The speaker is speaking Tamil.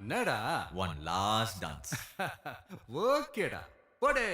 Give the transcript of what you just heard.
என்னடா? ஒன் லாஸ்ட் டான்ஸ் ஓகேடா. போடே.